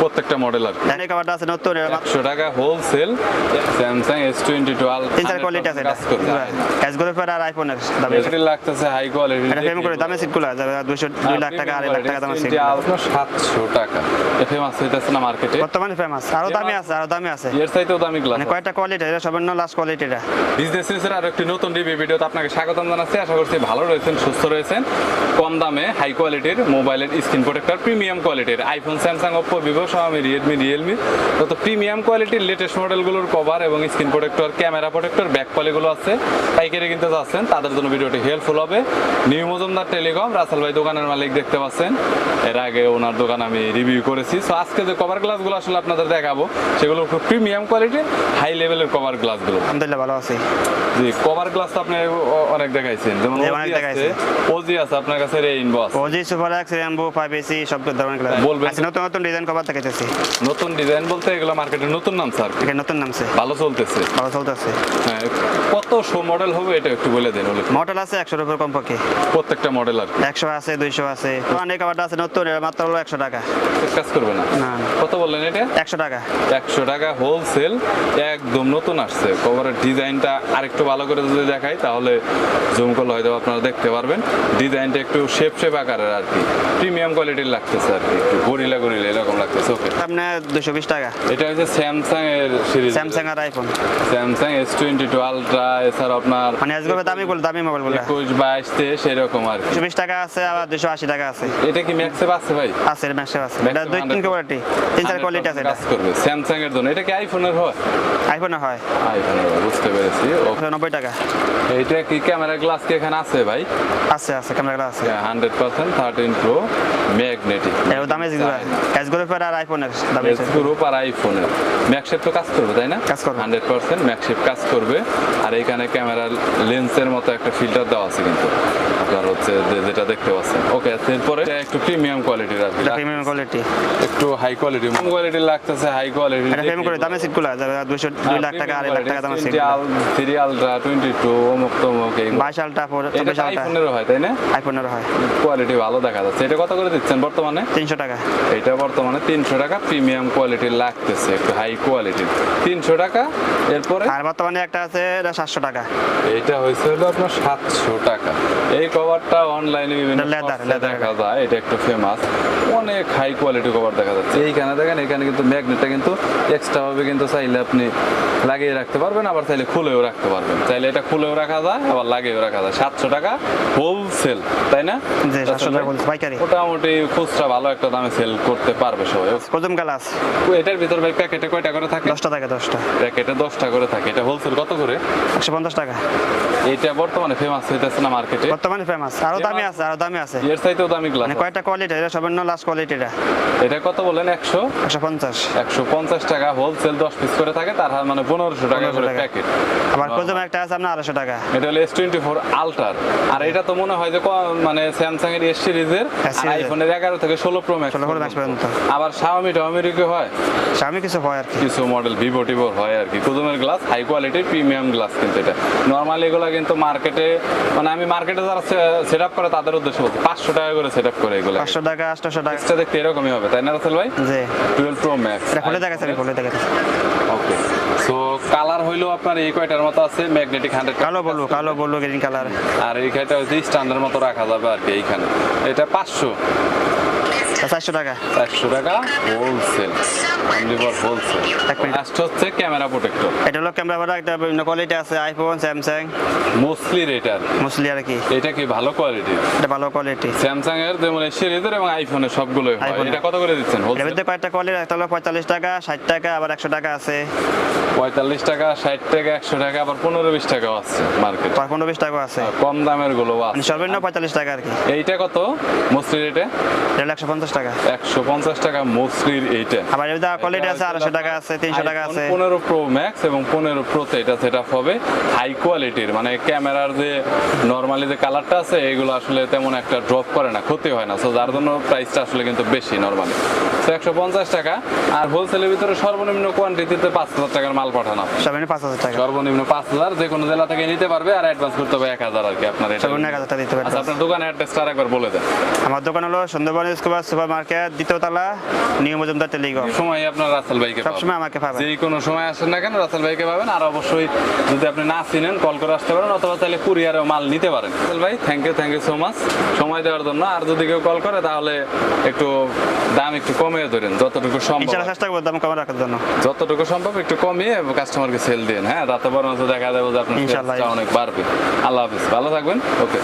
প্রত্যেকটা মডেল আর কি এই কভারটা আছে নতুন এটা মাত্র একশো টাকা wholesale Samsung S twenty twelve তিন চার কোয়ালিটি আছে এটা। কাজ ক্যাশগুলো পরে আর আইফোনের দাম ব্যাটারি লাগতেছে হাই কোয়ালিটি এটা ফেম করে দামে সিটগুলো যাবে দুশো দুই লাখ টাকা আড়াই লাখ টাকা দামের সিট আপনার সাতশো টাকা। ফেমাস হইতেছে না মার্কেটে বর্তমানে ফেমাস আরও দামি আছে আরও দামি আছে। এর চাইতেও দামি গ্লাস মানে কয়টা কোয়ালিটি এটা সবার সর্বনিম্ন লাস্ট কোয়ালিটি এটা বিজনেস সিরিজের আরও একটি নতুন রিভিউ ভিডিওতে আপনাকে স্বাগতম জানাচ্ছি। আশা করছি ভালো রয়েছেন সুস্থ রয়েছেন। কম দামে হাই কোয়ালিটির মোবাইলের স্ক্রিন প্রোটেক্টর প্রিমিয়াম কোয়ালিটির iPhone Samsung Oppo Vivo Xiaomi Realme Realme তত প্রিমিয়াম কোয়ালিটির লেটেস্ট মডেলগুলোর কভার এবং screen protector camera protector back পলিগুলো আছে। পাইকারি কিনতে যাচ্ছেন তাদের জন্য ভিডিওটি হেল্পফুল হবে। নিউ মজুমদার টেলিকম রাসেল ভাই দোকানের মালিক দেখতে পাচ্ছেন। এর আগে ওনার দোকান আমি রিভিউ করেছি। সো আজকে যে কভার গ্লাসগুলো আসলে আপনাদের দেখাবো সেগুলো খুব প্রিমিয়াম কোয়ালিটির হাই লেভেলের কভার গ্লাসগুলো আলহামদুলিল্লাহ ভালো আছি। জি কভার গ্লাস তো আপনি অনেক দেখাইছেন। যেমন অনেক আছে ওজি আছে আপনার কাছে রেইনবো আছে। O G super X rainbow five A C সব ধরনের গ্লাস বলবেন? নতুন নতুন ডিজাইন কভার দেখাইতেছি। নতুন ডিজাইন বলতে এগুলো মার্কেটে নতুন নাম স্যার এখানে নতুন নামছে ভালো চলতেছে। ভালো চলতেছে। হ্যাঁ কত শো মডেল হবে এটা একটু বলে দেন মডেল আছে একশোর উপর কমপক্ষে। প্রত্যেকটা মডেল আর। একশো আছে দুইশো আছে। অনেক কভারটা আছে নতুন এটা মাত্র হলো একশো টাকা। কাজ করবে না। না কত বললেন এটা? একশো টাকা। একশো টাকা হোলসেল একদম নতুন আসছে। কভারের ডিজাইনটা আরেকটু ভালো করে যদি দেখাই তাহলে জুম করলে হয়তো আপনারা দেখতে পারবেন। ডিজাইনটা একটু শেপ শেপ আকারের আর কি। প্রিমিয়াম কোয়ালিটির লাগতেছে আর কি। একটু গরিলা গরিলা এরকম লাগতেছে। ওকে আপনার দুশো বিশ টাকা। এটা হচ্ছে স্যামসাং এর সিরিজ স্যামসাং আর iPhone Samsung S twenty two ultra এছাড়া আপনার মানে আজকে দামি বলে দামি মোবাইল বলে। এরকম আর কি। দুশো বিশ টাকা আছে আবার দুশো আশি টাকা আছে। এটা কি ম্যাক্সে আছে ভাই? আছে ম্যাক্সে আছে। এটা দুই তিন কোয়ালিটি তিন চার কোয়ালিটি আছে এটা। কাজ করবে স্যামসাং এর জন্য। এটা কি আইফোনের হয়? আইফোনে হয়। আইফোনের বুঝতে পেরেছি। ও একশো নব্বই টাকা। এইটা কি ক্যামেরা গ্লাস কি এখানে আছে ভাই? আছে আছে ক্যামেরা আছে। Hundred percent thirteen pro magnetic এর দামে পরে আর আইফোনের দামে গ্রুপ আর আইফোনের ম্যাকশেপ তো কাজ করবে তাই না? কাজ করবে। হান্ড্রেড পার্সেন্ট ম্যাকশেপ কাজ করবে। আর এখানে ক্যামেরার লেন্সের মতো একটা ফিল্টার দেওয়া আছে কিন্তু। আপনার হচ্ছে যেটা দেখতে পাচ্ছেন। ওকে এরপরে একটু প্রিমিয়াম কোয়ালিটির আর কি প্রিমিয়াম কোয়ালিটি একটু হাই কোয়ালিটি কোয়ালিটি লাগতেছে হাই কোয়ালিটি এটা ফেম করে দামে সিটগুলো যাবে দুশো দুই লাখ টাকা লাখ সিট আলট্রা অমুক তমুক আইফোনেরও হয় তাই না? হয়। কোয়ালিটি ভালো দেখা যাচ্ছে। এটা কত করে দিচ্ছেন বর্তমানে? তিনশো টাকা। এটা বর্তমানে তিনশো টাকা প্রিমিয়াম কোয়ালিটির লাগতেছে একটু হাই কোয়ালিটির তিনশো টাকা এরপরে? আর বর্তমানে একটা আছে এটা সাতশো টাকা। এটা হয়েছে হলো আপনার সাতশো টাকা। এই কভারটা অনলাইনে বিভিন্ন। দেখা যায় এটা একটু ফেমাস অনেক হাই কোয়ালিটি কভার দেখা যাচ্ছে। এইখানে দেখেন এখানে কিন্তু ম্যাগনেটটা কিন্তু এক্সট্রা ভাবে কিন্তু চাইলে আপনি লাগিয়ে রাখতে পারবেন আবার চাইলে খুলেও রাখতে পারবেন। চাইলে এটা খুলেও রাখা যায় আবার লাগিয়েও রাখা যায়। সাতশো টাকা হোলসেল তাই না? মোটামুটি খুচরা ভালো একটা দামে সেল করতে পারবে সবাই কদম গ্লাস এটার ভিতর ভাই প্যাকেটে কয়টা করে থাকে? দশটা টাকা দশটা। প্যাকেটে দশটা করে থাকে। এটা হোলসেল কত করে? একশো পঞ্চাশ টাকা। এটা বর্তমানে ফেমাস হইতেছে না মার্কেটে বর্তমানে ফেমাস আরও দামি আছে আরও দামি আছে। এর চাইতেও দামি গ্লাস মানে কয়টা কোয়ালিটি এটা সর্বনিম্ন লাস্ট কোয়ালিটি এটা। এটা কত বলেন? একশো? একশো পঞ্চাশ। একশো পঞ্চাশ টাকা হোলসেল দশ পিস করে থাকে তার মানে পনেরোশো টাকা 1500 করে। প্যাকেট আবার কদম একটা আছে আপনার আড়াইশো টাকা। এটা হলো এস টোয়েন্টি ফোর আলট্রার আর এটা তো মনে হয় যে মানে স্যামসাং এর এস সিরিজের আইফোনের এগারো থেকে ষোলো প্রো ম্যাক্স 16 Pro Max পর্যন্ত। আবার শাওমি টাওমির কি হয় স্বামী কিছু হয় আর কিছু মডেল ভিভো টিভোর হয় আর কি কুদুমের গ্লাস হাই কোয়ালিটির প্রিমিয়াম গ্লাস কিন্তু এটা নর্মালি এগুলো কিন্তু মার্কেটে মানে আমি মার্কেটে যারা সেট আপ করে তাদের উদ্দেশ্যে বলছি পাঁচশো টাকা করে সেট আপ করে এগুলো পাঁচশো টাকা আটশো টাকা। এটা দেখতে এরকমই হবে তাই না রাসেল ভাই? জি। টুয়েলভ প্রো ম্যাক্স খুলে দেখাচ্ছে আমি খুলে দেখাচ্ছি। ওকে সো কালার হইল আপনার এই কয়টার মতো আছে? ম্যাগনেটিক হান্ড্রেড কালো বলু কালো বলু গ্রিন কালার আর এইখানটা হচ্ছে স্ট্যান্ডার্ড মতো রাখা যাবে আর কি এইখানে। এটা পাঁচশো। চারশো টাকা। চারশো টাকা? হোলসেল হোলসেল এক মিনিট। লাস্ট হচ্ছে ক্যামেরা প্রোটেক্টর এটা হলো ক্যামেরা একটা বিভিন্ন কোয়ালিটি আছে আইফোন স্যামসাং মোস্টলি রেটার মুসলি আর কি? এটা কি ভালো কোয়ালিটির এটা ভালো কোয়ালিটি স্যামসাং এর যেমন সিরিজের এবং আইফোনের সবগুলোই হয়। এটা কত করে দিচ্ছেন? এর হোলসেল মধ্যে কয়েকটা কোয়ালিটি একটা হলো পঁয়তাল্লিশ টাকা ষাট টাকা আবার একশো টাকা আছে। পঁয়তাল্লিশ টাকা ষাট টাকা একশো টাকা আবার পনেরো বিশ টাকাও আছে মার্কেট পনেরো বিশ টাকা আছে। কম দামেরগুলো মানে আছে। সর্বনিম্ন পঁয়তাল্লিশ টাকা আর কি। এইটা কত? মোস্টলি রেটে একশো পঞ্চাশ টাকা। একশো পঞ্চাশ টাকা মোস্টলির এইটা। আবার এর কোয়ালিটি আছে আড়াইশো টাকা আছে তিনশো টাকা আছে। পনেরো প্রো ম্যাক্স এবং পনেরো প্রোতে এটা সেট হবে হাই কোয়ালিটির মানে ক্যামেরার যে নর্মালি যে কালারটা আছে এগুলো আসলে তেমন একটা ড্রপ করে না ক্ষতি হয় না। সো যার জন্য প্রাইসটা আসলে কিন্তু বেশি নর্মালি তো একশো পঞ্চাশ টাকা। আর হোলসেলের ভিতরে সর্বনিম্ন কোয়ান্টিটিতে পাঁচ হাজার টাকার মাল পাঠানো। সর্বনিম্ন পাঁচ হাজার টাকা। সর্বনিম্ন পাঁচ হাজার যে কোনো জেলা থেকে নিতে পারবে আর অ্যাডভান্স করতে হবে এক হাজার আর কি আপনার এটা। এক হাজার টাকা দিতে পারবে আচ্ছা আপনার দোকানের অ্যাড্রেসটা আরেকবার বলে দেন। আমার দোকান হলো সুন্দরবন স্কুবার সুপার মার্কেট দ্বিতীয়তলা নিউ মজুমদার টেলিগঞ্জ সময় আপনার রাসেল ভাইকে। সবসময় আমাকে পাবেন। যে কোনো সময় আসেন না কেন রাসেল ভাইকে পাবেন। আর অবশ্যই যদি আপনি না চিনেন কল করে আসতে পারেন অথবা তাহলে কুরিয়ারেও মাল নিতে পারেন। রাসেল ভাই thank you thank you so much সময় দেওয়ার জন্য। আর যদি কেউ কল করে তাহলে একটু দাম একটু কমিয়ে ধরেন যতটুকু সম্ভব। চেষ্টা করব দাম কমে রাখার জন্য। যতটুকু সম্ভব একটু কমিয়ে কাস্টমারকে সেল দিন হ্যাঁ? রাতে বরং দেখা যাবে যে আপনার। অনেক বাড়বে। আল্লাহ হাফিজ। ভালো থাকবেন। ওকে